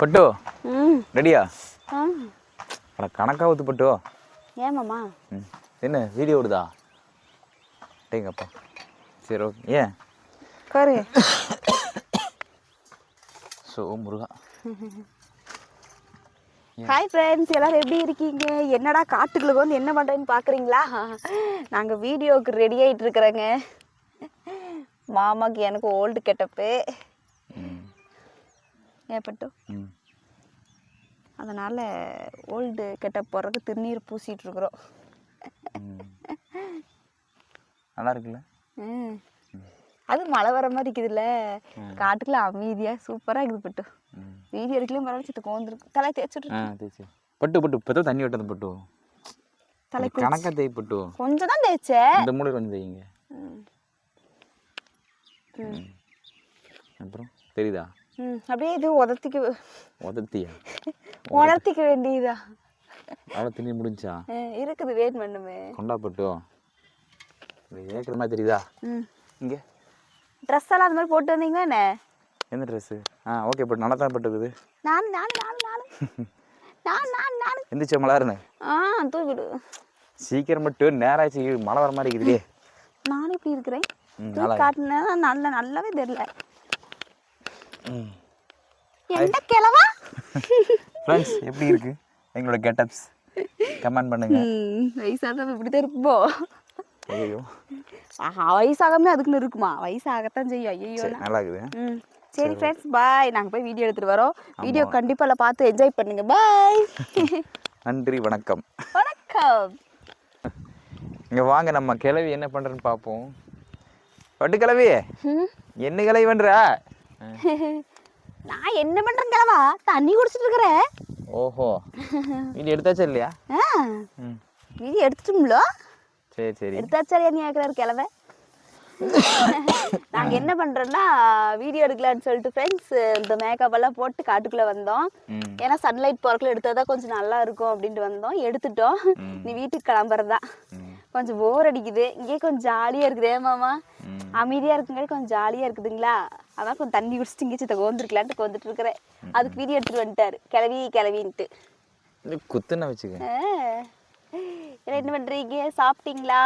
பட்டு? ரெடியா? அட கணக்கா ஊத்து பட்டு. ஏமாம்மா ம். என்ன வீடியோ விடுதா டேங்கப்பா. சரி ஓகே. ஏன்? கரு ஸோ முருகா. ஹாய் ஃப்ரெண்ட்ஸ் எல்லாரும் எப்படி இருக்கீங்க? என்னடா காட்டுக்குள்ள வந்து என்ன பண்ணுறேன்னு பார்க்குறீங்களா நாங்கள் வீடியோவுக்கு ரெடி ஆகிட்டு இருக்கிறோங்க. மாமாக்கு எனக்கு ஓல்டு கெட்டப்பு ஏற்பட்டு அதனால் ஓல்டு கெட்டப் போடுறதுக்கு திருநீர் பூசிட்டு இருக்கிறோம் ம். நல்லா இருக்குல்ல? ம். அது மழை வர மாதிரி இருக்குதுல்ல. காட்டுக்குள்ள அமைதியாக சூப்பராக இருக்குது பட்டு. ம். வீடியோ எடுக்கலையும் பரவாயில்ல சித்த கோந்துருக்கு தலை தேய்ச்சிட்டு பட்டு பட்டு இப்போ தண்ணி விட்டது பட்டு. தலை கணக்கா தேய் பட்டு. கொஞ்சம் தான் தேய்ச்சேன் இந்த மூணு கொஞ்சம் தேய்ங்க. அப்புறம் தெரியுதா? அப்படியே இது உதத்திக்க உதத்தியா உணர்த்திக்க வேண்டியதா? அவ்வளோ தண்ணி முடிஞ்சா? இருக்குது வெயிட் பண்ணுமே கொண்டா பட்டு இது ஏற்கிற மாதிரி தெரியுதா? இங்கே. ட்ரெஸ் எல்லாம் அந்த மாதிரி போட்டு வந்தீங்களா என்ன? எந்த ட்ரெஸ்ஸு ஆ ஓகே பட்டு நல்லா தான் பட்டுக்குது நான் நான் நான் நான் நான் நான் நான் எந்திரிச்ச மலாருன்னு ஆ தூக்கிடு சீக்கிரம் மட்டும் நேராச்சு மழை வர மாதிரி இருக்குதே நான் இப்படி இருக்கிறேன். காட்டினா நல்ல நல்லாவே தெரியல. என்ன கிழவா? ஃப்ரெண்ட்ஸ் எப்படி இருக்கு? எங்களோட கெட்டப்ஸ் கமெண்ட் பண்ணுங்க. வயசாக இப்படி தான் இருப்போம் ஐயோ வயசாகாமே அதுக்குன்னு இருக்குமா? வயசாகத்தான் செய்யும். ஐயோ நல்லா இருக்குது சரி ஃப்ரெண்ட்ஸ் பாய் நாங்கள் போய் வீடியோ எடுத்துகிட்டு வரோம். வீடியோ கண்டிப்பாக பார்த்து என்ஜாய் பண்ணுங்க. பாய் நன்றி வணக்கம். வணக்கம். இங்க வாங்க நம்ம கிளவி என்ன பண்றேன்னு பார்ப்போம். பட்டு கிளவி. என்ன கிளவி பண்ற? நான் என்ன பண்ணுறேன் கிழவா? தண்ணி குடிச்சிட்டு இருக்கிறேன் ஓஹோ. இது எடுத்தாச்சா இல்லையா? வீடியோ எடுத்துட்டோம்ல? சரி சரி. எடுத்தாச்சா நீ ஆக்குறாரு கிழவை? நாங்கள் என்ன பண்ணுறோன்னா வீடியோ எடுக்கலான்னு சொல்லிட்டு ஃப்ரெண்ட்ஸ் இந்த மேக்கப் எல்லாம் போட்டு காட்டுக்குள்ளே வந்தோம். ஏன்னா சன்லைட் போறக்குள்ள எடுத்தால் தான் கொஞ்சம் நல்லா இருக்கும் அப்படின்ட்டு வந்தோம். எடுத்துட்டோம். நீ வீட்டுக்கு கிளம்புறதா. கொஞ்சம் போர் அடிக்குது. இங்கே கொஞ்சம் ஜாலியாக இருக்குது. மாமா? ம். அமைதியாக இருக்குங்காடி கொஞ்சம் ஜாலியாக இருக்குதுங்களா? அதான் கொஞ்சம் தண்ணி குடிச்சிட்டு இங்கே சித்த கோந்துருக்கலான்ட்டு கோந்துட்டு இருக்கிறேன். அதுக்கு வீடியோ எடுத்துட்டு வந்துட்டாரு. கிளவி கிளவின்ட்டு. குத்துன வச்சுக்க. என்ன பண்ணுறீங்க சாப்பிட்டீங்களா?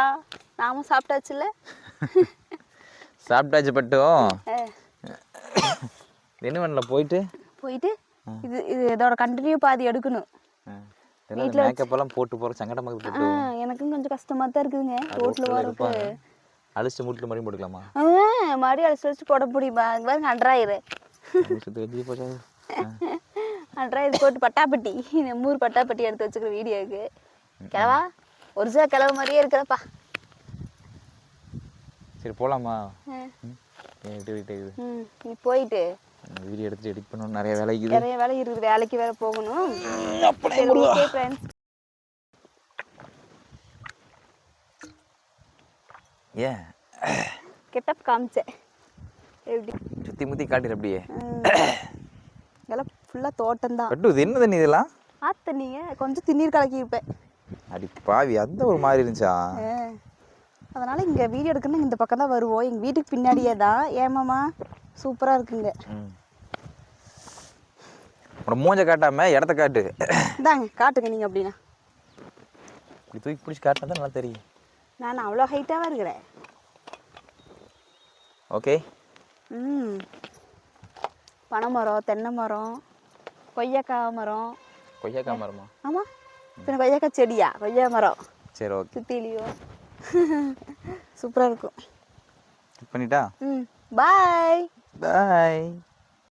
நாமும் சாப்பிட்டாச்சுல்ல? சாப்பிட்டாச்சு பட்டும். என்ன பண்ணல போயிட்டு? போயிட்டு இது இது இதோட கண்டினியூ பாதி எடுக்கணும். மேக்கப் எல்லாம் போட்டு போற சங்கடமாக ஆ போட்டு எனக்கும் கொஞ்சம் கஷ்டமாக தான் இருக்குதுங்க. ரோட்டில் வரக்கு அழிச்சிட்டு மூட்டில் மறுபடியும் போட்டுக்கலாமா? ஆ மறுபடியும் அழைச்சி வச்சு போட முடியுமா? இங்க பாருங்க அன்றாயிரு. அன்றாயிரம் போட்டு பட்டாப்பட்டி. நம்ம ஊர் பட்டாப்பட்டி எடுத்து வச்சுக்கிற வீடியோக்கு. கிளவா ஒரிஜினல் கிளவு மாதிரியே இருக்கிறப்பா. சரி போலாமா? ஆ. விட்டு விட்டு ம் நீ போயிட்டு வீடியோ எடுத்துட்டு எடிட் பண்ணணும் நிறைய வேலை இருக்குது. நிறைய வேலை இருக்குது. வேலைக்கு வேற போகணும். சரி ஓகே ஏன்? கெட்டப் காமிச்சேன். எப்படி? சுற்றி முற்றி காட்டுற அப்படியே. இதெல்லாம் ஃபுல்லாக தோட்டம் தான் பட்டு இது என்ன தண்ணி இதெல்லாம்? ஆத்த நீங்கள் கொஞ்சம் திண்ணீர் கலக்கியிருப்பேன் அடி பாவி அந்த ஒரு மாதிரி இருந்துச்சா. அதனால இங்கே வீடியோ எடுக்கணும் இந்த பக்கம் தான் வருவோம். எங்கள் வீட்டுக்கு பின்னாடியே தான். ஏமாமா சூப்பராக இருக்குங்க. உன்னோட மூஞ்ச காட்டாம இடத்த காட்டு. இந்தாங்க காட்டுங்க நீங்கள் அப்படின்னா. இப்படி தூக்கி பிடிச்சி காட்டினா தான் நல்லா தெரியும். நான் அவ்வளோ ஹைட்டாக இருக்கிறேன். ஓகே ம். பனை மரம் தென்னை மரம். கொய்யாக்காய் மரம்? கொய்யாக்கா மரமா ஆமாம் பின்ன கொய்யாக்காய் செடியா? கொய்யா மரம். சரி ஓகே சுத்திலையும் சூப்பராக இருக்கும். பண்ணிட்டா? ம் பாய் பாய்